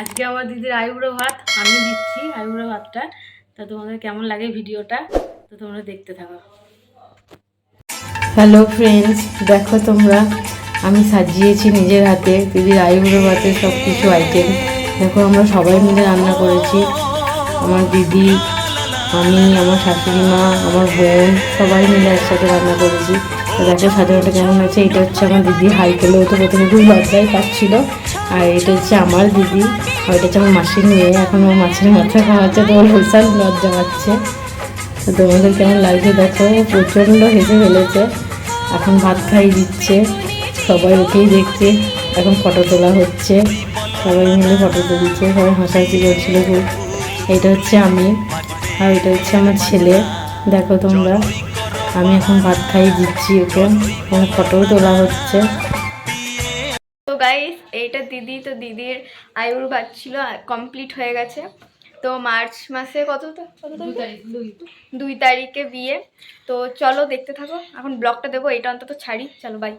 আজকে আমার দিদির আইবুড়ো ভাত, আমি দিচ্ছি আইবুড়ো ভাতটা। তা তোমাদের কেমন লাগে ভিডিওটা? তো তোমরা দেখতে থাকো। হ্যালো ফ্রেন্ডস দেখো তোমরা, আমি সাজিয়েছি নিজের হাতে দিদির আইবুড়ো ভাতের সব কিছু আইটেম দেখো আমরা সবাই মিলে রান্না করেছি। আমার দিদি, আমি, আমার শাশুড়ি মা, আমার বোন, সবাই মিলে একসাথে রান্না করেছি। তো দেখো সাজানোটা কেমন আছে এটা হচ্ছে আমার দিদি, হাই করলে ও তো প্রথমে খুব লজ্জায় পাচ্ছিল আর এটা হচ্ছে আমার দিদি। আর আমার মাসির মেয়ে, এখন ও মাছের মাথা খাওয়াচ্ছে তো ওর ভীষণ লজ্জা পাচ্ছে। তো তোমাদের কেমন লাগছে দেখো, প্রচণ্ড হেসে ফেলেছে। এখন ভাত খাইয়ে দিচ্ছে, সবাই ওকেই দেখছে। এখন ফটো তোলা হচ্ছে, সবাই মিলে ফটো তুলছে, সবাই হাসাহাসি করছিল খুব। এটা হচ্ছে আমি, আর এটা হচ্ছে আমার ছেলে। দেখো তোমরা, আমি এখন ভাত খাইয়ে দিচ্ছি ওকে ফটোও তোলা হচ্ছে। গাইস এইটা দিদি তো দিদির আয়ুর ভাত ছিল কমপ্লিট হয়ে গেছে। তো মার্চ মাসে কত তো- কত তারিখে? দুই। তারিখে বিয়ে। তো চলো দেখতে থাকো এখন ব্লগটা দেবো এটা অন্তত ছাড়ি চলো বাই